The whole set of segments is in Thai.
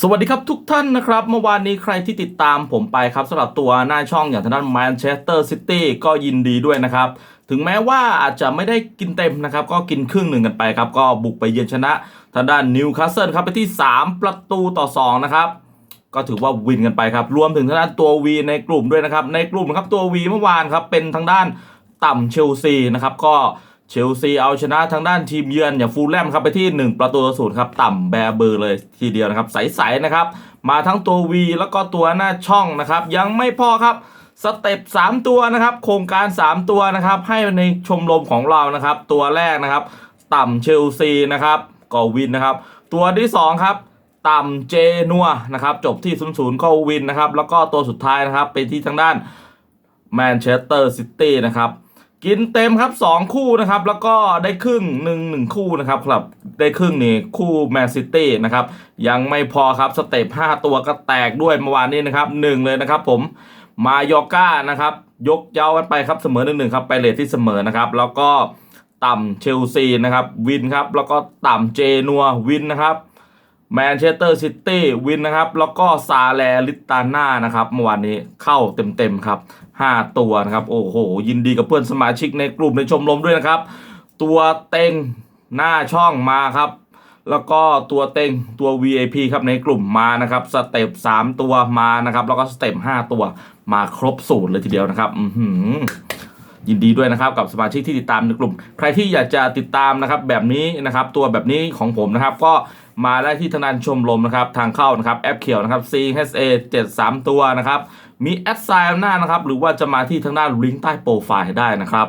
สวัสดีครับทุกท่านนะครับ เมื่อวานนี้ใครที่ติดตามผมไปครับสำหรับตัวหน้าช่องอย่างทางด้านแมนเชสเตอร์ซิตี้ก็ยินดีด้วยนะครับ ถึงแม้ว่าอาจจะไม่ได้กินเต็มนะครับ ก็กินครึ่งหนึ่งกันไปครับ ก็บุกไปเยือนชนะทางด้านนิวคาสเซิลครับไปที่ 3 ประตูต่อ 2 นะครับ ก็ถือว่าวินกันไปครับ รวมถึงทางด้านตัว V ในกลุ่มด้วยนะครับ ในกลุ่มครับตัว V เมื่อวานครับเป็นทางด้านต่ำเชลซีนะครับก็ เชลซีเอาชนะทางด้านทีมเยือนอย่างฟูลแลมครับไปที่ 1 ประตูต่อศูนย์ครับต่ำแบร์เบอร์เลยทีเดียวนะครับ ใสๆนะครับ มาทั้งตัว V แล้วก็ตัวหน้าช่องนะครับ ยังไม่พอครับสเต็ป3ตัวนะครับ โครงการ 3 ตัวนะครับ ให้ในชมรมของเรานะครับ ตัวแรกนะครับ ต่ำเชลซีนะครับก็วินนะครับ ตัวที่สองครับต่ำเจนัวนะครับ จบที่0ูนย์ก็วินนะครับ แล้วก็ตัวสุดท้ายนะครับ ไปที่ทางด้านแมนเชสเตอร์ซิตี้นะครับ กินเต็มครับ 2 คู่นะครับ แล้วก็ได้ครึ่งหนึ่งหนึ่งคู่นะครับครับได้ครึ่งนี่คู่แมนซิตี้นะครับ ยังไม่พอครับสเต็ป5ตัวก็แตกด้วยเมื่อวานนี้นะครับหนึ่งเลยนะครับ ผมมายอก้านะครับ ยกเย้ากันไปครับเสมอหนึ่งหนึ่งครับไปเลทที่เสมอนะครับ แล้วก็ต่ำเชลซีนะครับ วินครับ แล้วก็ต่ำเจนัววินนะครับ แมนเชสเตอร์ซิตี้วินนะครับ แล้วก็ซาแลลิตาน่านะครับเมื่อวานนี้เข้าเต็มๆครับ 5 ตัวนะครับ โอ้โห ยินดีกับเพื่อนสมาชิกในกลุ่มในชมรมด้วยนะครับ ตัวเต็งหน้าช่องมาครับ แล้วก็ตัวเต็งตัว VIP ครับในกลุ่มมานะครับสเต็ป3ตัวมานะครับ แล้วก็สเต็ป5ตัวมาครบสูตรเลยทีเดียวนะครับ อือหือ ยินดีด้วยนะครับกับสมาชิกที่ติดตามในกลุ่ม ใครที่อยากจะติดตามนะครับแบบนี้นะครับตัวแบบนี้ของผมนะครับก็มาได้ที่ทางด้านชมรมนะครับทางเข้านะครับแอปเขียวนะครับ CHA 73 ตัวนะครับมีแอดไซน์หน้านะครับหรือว่าจะมาที่ทางด้านลิงก์ใต้โปรไฟล์ได้นะครับ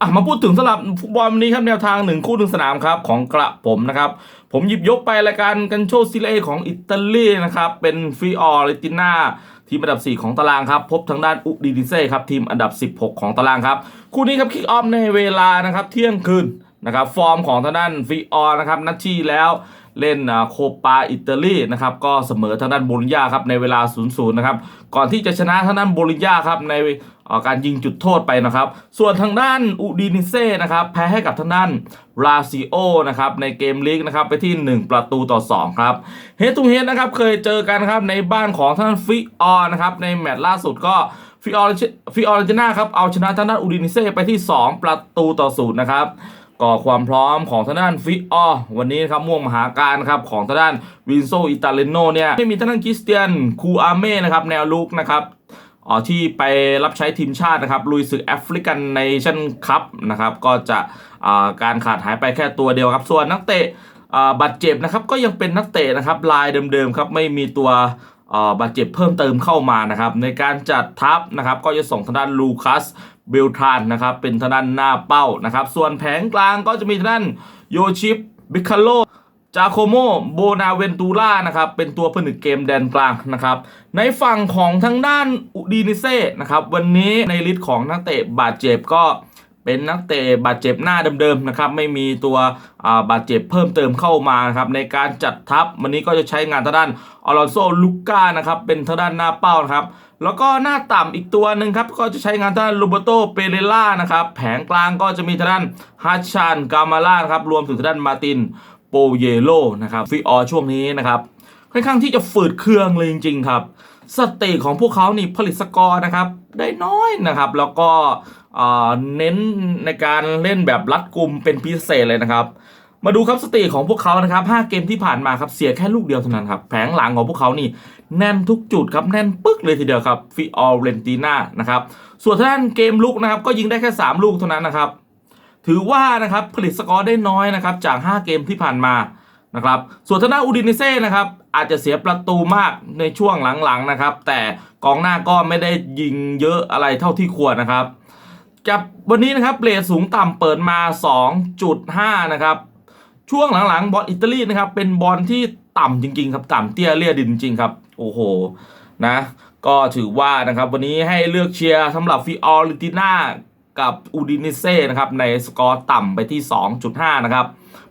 อะมาพูดถึงสำหรับฟุตบอลวันนี้ครับแนวทางหนึ่งคู่หนึ่งสนามครับของกระผมนะครับผมหยิบยกไปรายการกันโชซิเลของอิตาลีนะครับเป็นฟิออริติน่า ทีมอันดับ 4 ของตารางครับพบทางด้านอุดินิเซ่ครับทีมอันดับ 16 ของตารางครับคู่นี้ครับคิกออฟในเวลานะครับเที่ยงคืนนะครับฟอร์มของทางด้านฟิออนะครับนัดที่แล้วเล่นโคปาอิตาลีนะครับก็เสมอทางด้านโบลิญญาครับในเวลา 0-0 นะครับก่อนที่จะชนะทางด้านโบลิญญาครับใน การยิงจุดโทษไปนะครับ ส่วนทางด้านอุดินิเซ่นะครับแพ้ให้กับทางด้านราซิโอนะครับในเกมลีกนะครับไปที่ 1 ประตูต่อ 2 ครับเฮดทูเฮดนะครับเคยเจอกันครับในบ้านของทางด้านฟิออนะครับในแมตช์ล่าสุดก็ฟิออฟิออร์เจนาครับเอาชนะทางด้านอุดินิเซ่ไปที่ 2 ประตูต่อศูนย์นะครับก็ความพร้อมของทางด้านฟิออวันนี้นะครับม่วงมหาการครับของทางด้านวินโซอิตาเลโนเนี่ยไม่มีทางด้านคริสเตียนคูอาเม่นะครับแนวลุกนะครับ อ๋อที่ไปรับใช้ทีมชาตินะครับลุยศึกแอฟริกันเนชั่นคัพนะครับก็จะาการขาดหายไปแค่ตัวเดียวครับ ส่วนนักเตะบาดเจ็บนะครับก็ยังเป็นนักเตะนะครับลายเดิมๆครับไม่มีตัวบาดเจ็บเพิ่มเติมเข้ามานะครับในการจัดทัพนะครับก็จะส่งทางด้านลูคัสเบลทานนะครับเป็นทางด้านหน้าเป้านะครับส่วนแผงกลางก็จะมีทางด้านโยชิปบิคาโล จาโคโมโบนาเวนตูล่านะครับ เป็นตัวผนึกเกมแดนกลางนะครับ ในฝั่งของทางด้านอุดีนิเซ่นะครับ วันนี้ในลิสต์ของนักเตะบาดเจ็บก็เป็นนักเตะบาดเจ็บหน้าเดิมๆนะครับ ไม่มีตัวาบาดเจ็บเพิ่มเติมเข้ามานะครับ ในการจัดทัพวันนี้ก็จะใช้งานทางด้านอลอนโซลูก้านะครับ เป็นทางด้านหน้าเป้านะครับ แล้วก็หน้าต่ำอีกตัวหนึ่งครับ ก็จะใช้งานทางด้านลูเบโตเปเรล่านะครับ แผงกลางก็จะมีทางด้านฮัชชานกามาล่านะครับ รวมถึงทางด้านมาติน โปเยโลนะครับฟิออช่วงนี้นะครับค่อนข้างที่จะฝืดเครืองเลยจริงๆครับสเตตของพวกเขานี่ผลิตสกอร์นะครับได้น้อยนะครับ แล้วก็เน้นในการเล่นแบบรัดกลุ่มเป็นพิเศษเลยนะครับ มาดูครับสเตตของพวกเขานะครับ5เกมที่ผ่านมาครับเสียแค่ลูกเดียวเท่านั้นครับแผงหลังของพวกเขานี่แน่นทุกจุดครับแน่นปึ๊กเลยทีเดียวครับฟิออเรนติน่านะครับส่วนทางด้านเกมลุกนะครับก็ยิงได้แค่ 3 ลูกเท่านั้นนะครับ ถือว่านะครับผลิตสกอร์ได้น้อยนะครับจาก 5 เกมที่ผ่านมานะครับส่วนทางด้านอูดินิเซ่นะครับอาจจะเสียประตูมากในช่วงหลังๆนะครับ แต่กองหน้าก็ไม่ได้ยิงเยอะอะไรเท่าที่ควรนะครับกับวันนี้นะครับเรทสูงต่ำเปิดมา 2.5 นะครับ ช่วงหลังๆบอลอิตาลีนะครับเป็นบอลที่ต่ำจริงๆครับต่ำเตี้ยเลี่ยดินจริงๆครับ โอ้โหนะ ก็ถือว่านะครับวันนี้ให้เลือกเชียร์สำหรับฟิออริติน่า กับอูดินิเซ่นะครับในสกอร์ต่ำไปที่ 2.5 นะครับ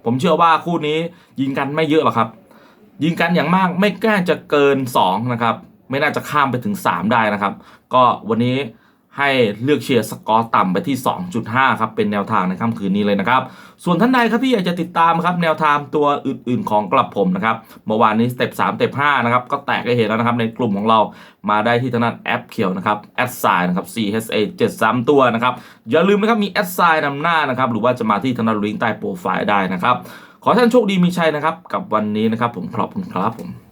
ผมเชื่อว่าคู่นี้ยิงกันไม่เยอะหรอกครับ ยิงกันอย่างมากไม่กล้าจะเกิน 2 นะครับ ไม่น่าจะข้ามไปถึง 3 ได้นะครับ ก็วันนี้ ให้เลือกเชียร์สกอร์ต่ำไปที่ 2.5 ครับ เป็นแนวทางในค่ำคืนนี้เลยนะครับ ส่วนท่านใดครับที่อยากจะติดตามครับแนวทางตัวอื่นๆของกลับผมนะครับ เมื่อวานนี้สเต็ป3สเต็ป5นะครับ ก็แตกให้เห็นแล้วนะครับในกลุ่มของเรามาได้ที่ทางด้านแอปเขียวนะครับแอดไซน์นะครับ CHA 73 ตัวนะครับ อย่าลืมนะครับมีแอดไซน์นำหน้านะครับ หรือว่าจะมาที่ทางด้านลิงก์ใต้โปรไฟล์ได้นะครับ ขอท่านโชคดีมีชัยนะครับกับวันนี้นะครับผมขอบคุณครับผม